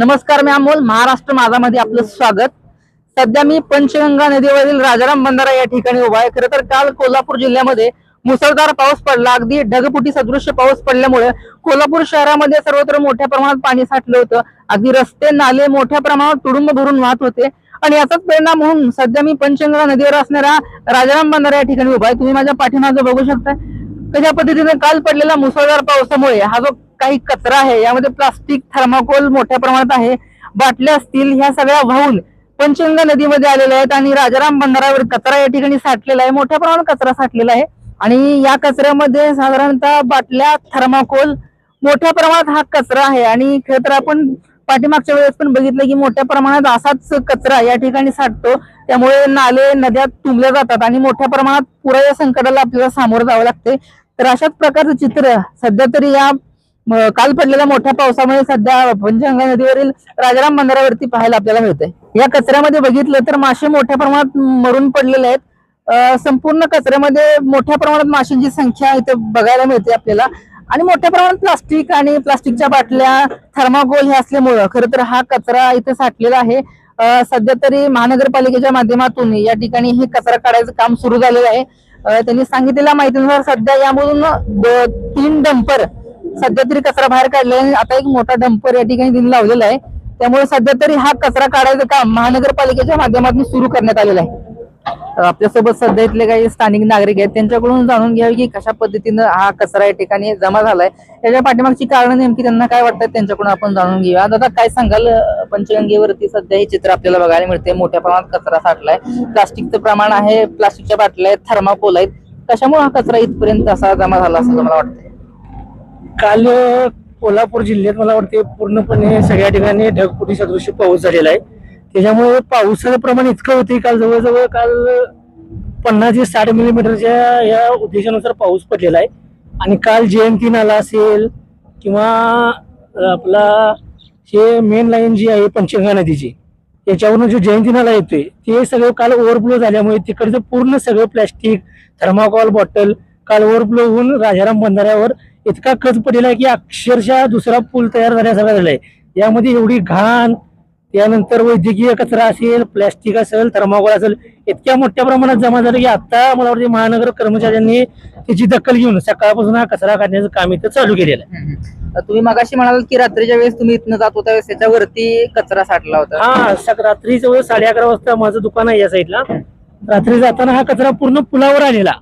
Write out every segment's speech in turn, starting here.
नमस्कार मी अमोल महाराष्ट्र माझामध्ये आपलं स्वागत. सध्या मी पंचगंगा नदीवरील राजाराम बंधारा या ठिकाणी उभा आहे. खरं तर काल कोल्हापूर जिल्ह्यामध्ये मुसळधार पाऊस पडला. अगदी ढगपुटी सदृश्य पाऊस पडल्यामुळे कोल्हापूर शहरामध्ये सर्वत्र मोठ्या प्रमाणात पाणी साठलं होतं. अगदी रस्ते नाले मोठ्या प्रमाणात तुडुंब भरून वाहत होते. आणि याचाच परिणाम म्हणून सध्या मी पंचगंगा नदीवर असणाऱ्या राजाराम बंधारा या ठिकाणी उभा आहे. तुम्ही माझ्या पाठीमागे बघू शकता. कशा पद्धतीने काल पडलेला मुसळधार पावसामुळे हा जो काही कचरा आहे यामध्ये प्लास्टिक थर्माकोल मोठ्या प्रमाणात आहे. बाटल्या असतील ह्या सगळ्या वाहून पंचगंगा नदीमध्ये आलेल्या आहेत आणि राजाराम बंधारावर कचरा या ठिकाणी साठलेला आहे. मोठ्या प्रमाणात कचरा साठलेला आहे. आणि या कचऱ्यामध्ये साधारणतः बाटल्या थर्माकोल मोठ्या प्रमाणात हा कचरा आहे. आणि खरं तर आपण पाठीमागच्या वेळेस पण बघितलं की मोठ्या प्रमाणात असाच कचरा या ठिकाणी साठतो. त्यामुळे नाले नद्या तुंबल्या जातात आणि मोठ्या प्रमाणात पुरा या संकटाला आपल्याला सामोरं जावं लागते. तर अशाच प्रकारचं चित्र सध्या तरी या काल पडलेल्या मोठ्या पावसामुळे सध्या पंचगंगा नदीवरील राजाराम बंदरावरती पाहायला आपल्याला मिळते या कचऱ्यामध्ये बघितलं तर मासे मोठ्या प्रमाणात मरून पडलेले आहेत. संपूर्ण कचऱ्यामध्ये मोठ्या प्रमाणात माशांची संख्या इथे बघायला मिळते आपल्याला. आणि मोठ्या प्रमाणात प्लास्टिक आणि प्लास्टिकच्या बाटल्या थर्माकोल हे असल्यामुळं खरं तर हा कचरा इथे साठलेला आहे. सध्या तरी महानगरपालिकेच्या माध्यमातून या ठिकाणी हे कचरा काढायचं काम सुरू झालेलं आहे. त्यांनी सांगितलेल्या माहितीनुसार सध्या यामधून तीन डंपर सध्या तरी कचरा बाहेर काढलाय. आणि आता एक मोठा डंपर या ठिकाणी लावलेला आहे. त्यामुळे सध्या तरी हा कचरा काढायचं काम महानगरपालिकेच्या माध्यमातून सुरू करण्यात आलेलं आहे. आपल्यासोबत सध्या इथले काही स्थानिक नागरिक आहेत. त्यांच्याकडून जाणून घ्यावे की कशा पद्धतीनं हा कचरा या ठिकाणी जमा झालाय. त्याच्या पाठीमागची कारण नेमकी त्यांना काय वाटतात त्यांच्याकडून आपण जाणून घेऊया. दादा काय सांगाल पंचगंगेवरती सध्या हे चित्र आपल्याला बघायला मिळते मोठ्या प्रमाणात कचरा साठलाय. प्लास्टिकचं प्रमाण आहे प्लास्टिकच्या बाटल्या आहेत थर्माकोल आहेत. कशामुळे हा कचरा इथपर्यंत असा जमा झाला असं मला वाटतं काल कोल्हापूर जिल्ह्यात मला वाटते पूर्णपणे सगळ्या ठिकाणी ढगपुटी सदृश्य पाऊस झालेला आहे. त्याच्यामुळे पावसाचं प्रमाण इतकं होते काल जवळजवळ काल पन्नास ते साठ मिलीमीटरच्या या उद्देशानुसार पाऊस पडलेला आहे. आणि काल जयंती नाला असेल किंवा आपला हे मेन लाईन जी आहे पंचगंगा नदीची त्याच्यावरून जो जयंती नाला येतोय ते सगळं काल ओव्हरफ्लो झाल्यामुळे तिकडचं पूर्ण सगळं प्लॅस्टिक थर्माकॉल बॉटल काल ओव्हरफ्लो होऊन राजाराम बंधाऱ्यावर इतका खच पडलेला आहे की अक्षरशः दुसरा पूल तयार झाल्यासारखा झालाय यामध्ये एवढी घाण त्यानंतर वैद्यकीय कचरा असेल प्लॅस्टिक असेल थर्माकोल असेल इतक्या मोठ्या प्रमाणात जमा झालं की आता मला वाटतं महानगर कर्मचाऱ्यांनी त्याची दखल घेऊन सकाळपासून हा कचरा काढण्याचं काम इथं चालू केलेलं आहे. तुम्ही मगाशी म्हणाल की रात्रीच्या वेळेस तुम्ही इथनं जात होता वेळेस त्याच्यावरती कचरा साठला होता हा सक रात्री जवळ साडे अकरा वाजता माझं दुकान आहे या साईडला रात्री जाताना हा कचरा पूर्ण पुलावर आलेला.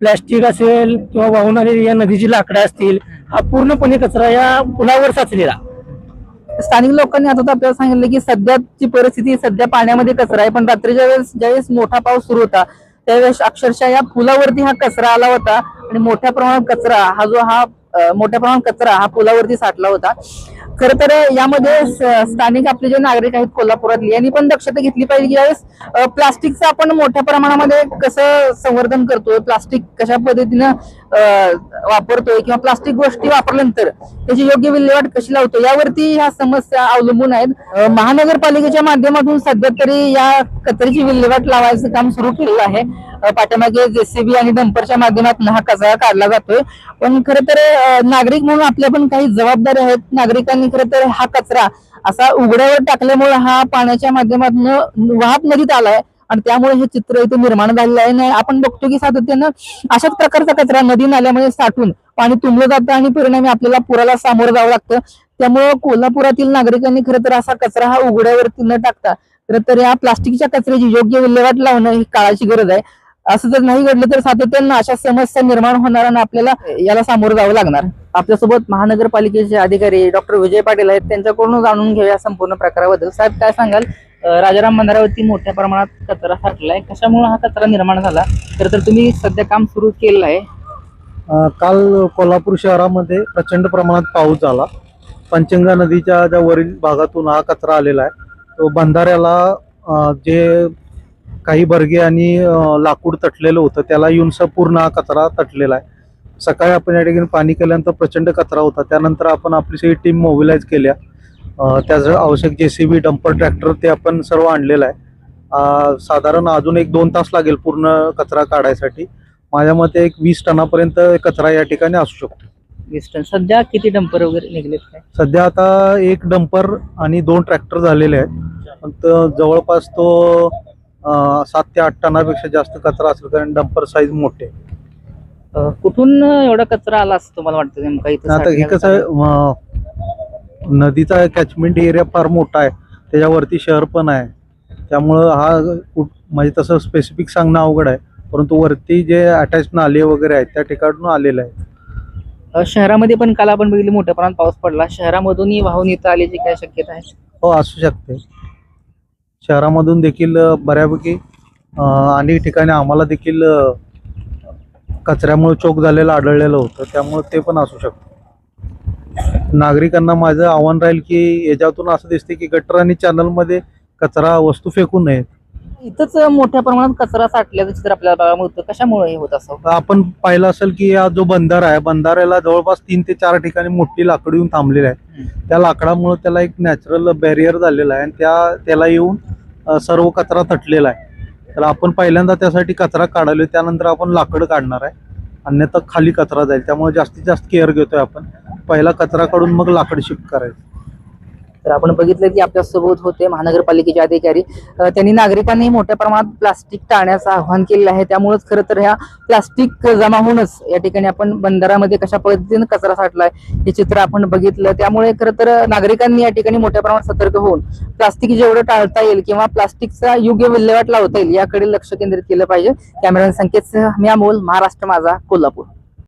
प्लॅस्टिक असेल किंवा वाहून आलेली या नदीची लाकडं असतील हा पूर्णपणे कचरा या पुलावर साचलेला. स्थानिक लोकांनी आता तर आपल्याला सांगितलं की सध्याची परिस्थिती सध्या पाण्यामध्ये कचरा आहे पण रात्रीच्या वेळेस ज्यावेळेस मोठा पाऊस सुरू होता त्यावेळेस अक्षरशः या पुलावरती हा कचरा आला होता आणि मोठ्या प्रमाणात कचरा हा जो हा मोठ्या प्रमाणात कचरा हा पुलावरती साठला होता. खर तर यामध्ये स्थानिक आपले जे नागरिक आहेत कोल्हापुरातले यांनी पण दक्षता घेतली पाहिजे की यावेळेस प्लास्टिकचं आपण मोठ्या प्रमाणामध्ये कसं संवर्धन करतोय प्लास्टिक कशा पद्धतीनं वापरतोय किंवा प्लास्टिक गोष्टी वापरल्यानंतर त्याची योग्य विल्हेवाट कशी लावतो यावरती ह्या समस्या अवलंबून आहेत. महानगरपालिकेच्या माध्यमातून सध्या तरी या कचऱ्याची विल्हेवाट लावायचं काम सुरू केलेलं आहे. पाठ्यामागे जेसीबी आणि डंपरच्या माध्यमातून हा कचरा काढला जातोय. पण खरं तर नागरिक म्हणून आपल्या पण काही जबाबदारी आहेत. नागरिकांनी खरं तर हा कचरा असा उघड्यावर टाकल्यामुळे हा पाण्याच्या माध्यमातून वाहत नदीत आलाय. आणि त्यामुळे हे चित्र इथे निर्माण झालेलं आहे. नाही आपण बघतो की सातत्यानं अशाच प्रकारचा कचरा नदी नाल्यामध्ये साठून पाणी तुंबलं जातं आणि परिणामी आपल्याला पुराला सामोरं जावं लागतं. त्यामुळे कोल्हापुरातील नागरिकांनी खरं तर असा कचरा हा उघड्यावरती न टाकता खरं तर या प्लास्टिकच्या कचऱ्याची योग्य विल्हेवाट लावणं ही काळाची गरज आहे. असं जर नाही घडलं तर सातत्यानं अशा समस्या निर्माण होणार आणि आपल्याला याला सामोरं जावं लागणार. आपल्यासोबत महानगरपालिकेचे अधिकारी डॉक्टर विजय पाटील आहेत. त्यांच्याकडून जाणून घेऊया संपूर्ण प्रकाराबद्दल. साहेब काय सांगाल? राजाराम बंधाऱ्यावरती मोठ्या प्रमाणात कचरा साठलाय. कशामुळे हा कचरा निर्माण झाला? तर तर तुम्ही सध्या काम सुरू केलेलं आहे. काल कोल्हापूर शहरामध्ये प्रचंड प्रमाणात पाऊस झाला. पंचंगा नदीच्या ज्या वरील भागातून हा कचरा आलेला आहे तो बंधाऱ्याला जे काही बर्गे आणि लाकूड तटलेलं होतं त्याला येऊन पूर्ण हा कचरा तटलेला आहे. सकाळी आपण या ठिकाणी पाणी केल्यानंतर प्रचंड कचरा होता. त्यानंतर आपण आपली सगळी टीम मोबिलाईज केल्या. त्याचं आवश्यक जे सी बी डंपर ट्रॅक्टर ते आपण सर्व आणलेलं आहे. साधारण अजून एक दोन तास लागेल पूर्ण कचरा काढायसाठी. माझ्या मते एक वीस टनापर्यंत कचरा या ठिकाणी असू शकतो. वीस टन. सध्या किती डंपर वगैरे निघलेत काय? सध्या आता एक डंपर आणि दोन ट्रॅक्टर झालेले आहेत. फक्त जवळपास तो सात ते आठ टनापेक्षा जास्त कचरा असेल कारण डंपर साईज मोठे आहे. अं, कुठून एवढा कचरा आला असं तुम्हाला वाटतं नेमका? इथं आता हे कसं आहे अं, नदीचा कॅचमेंट एरिया फार मोठा आहे. त्याच्यावरती शहर पण आहे. त्यामुळं हा कुठ- म्हणजे तसं स्पेसिफिक सांगणं अवघड आहे. परंतु वरती जे अटॅच नाले वगैरे आहेत त्या ठिकाणून आलेलं आहे. अं, शहरामध्ये पण काल आपण बघितलं मोठ्या प्रमाणात पाऊस पडला. शहरामधूनही वाहून इथं आल्याची काय शक्यता आहे. हो असू शकते. शहरामधून देखील अ, बऱ्यापैकी अ, अनेक ठिकाणी आम्हाला देखील अ, कचऱ्यामुळे चोक झालेलं आढळलेलं होतं. त्यामुळे ते पण असू शकतं. नागरिकांना माझं आव्हान राहील की याच्यातून असं दिसते की गटर आणि चॅनलमध्ये कचरा वस्तू फेकू नयेत. इथंच मोठ्या प्रमाणात कचरा साठल्याचं चित्र आपल्याला बघायला मिळतं. कशामुळे हे होत असं? आपण पाहिलं असेल की हा जो बंधारा आहे बंधाऱ्याला जवळपास तीन ते चार ठिकाणी मोठी लाकड येऊन थांबलेली आहे. त्या लाकडामुळे त्याला एक नॅचरल बॅरियर झालेला आहे आणि त्या त्याला येऊन सर्व कचरा तटलेला आहे. तर आपण पहिल्यांदा त्यासाठी कचरा काढालो त्यानंतर आपण लाकड काढणार आहे. अन्यथा खाली कचरा जाईल. त्यामुळे जास्तीत जास्त केअर घेतोय आपण. पहिला कचरा काढून मग लाकड शिफ्ट करायचं. तर आपण बघितलं की आपल्यासोबत होते महानगरपालिकेचे अधिकारी. त्यांनी नागरिकांनी मोठ्या प्रमाणात प्लास्टिक टाळण्याचं आवाहन केलेलं आहे. त्यामुळेच खरं तर ह्या प्लास्टिक जमा होऊनच या ठिकाणी आपण बंदरामध्ये कशा पद्धतीने कचरा साठलाय हे चित्र आपण बघितलं. त्यामुळे खरं तर नागरिकांनी या ठिकाणी मोठ्या प्रमाणात सतर्क होऊन प्लास्टिक जेवढं टाळता येईल किंवा प्लास्टिकचा योग्य विल्हेवाट लावता येईल याकडे लक्ष केंद्रित केलं पाहिजे. कॅमेरा संकेत मी अमोल महाराष्ट्र माझा कोल्हापूर.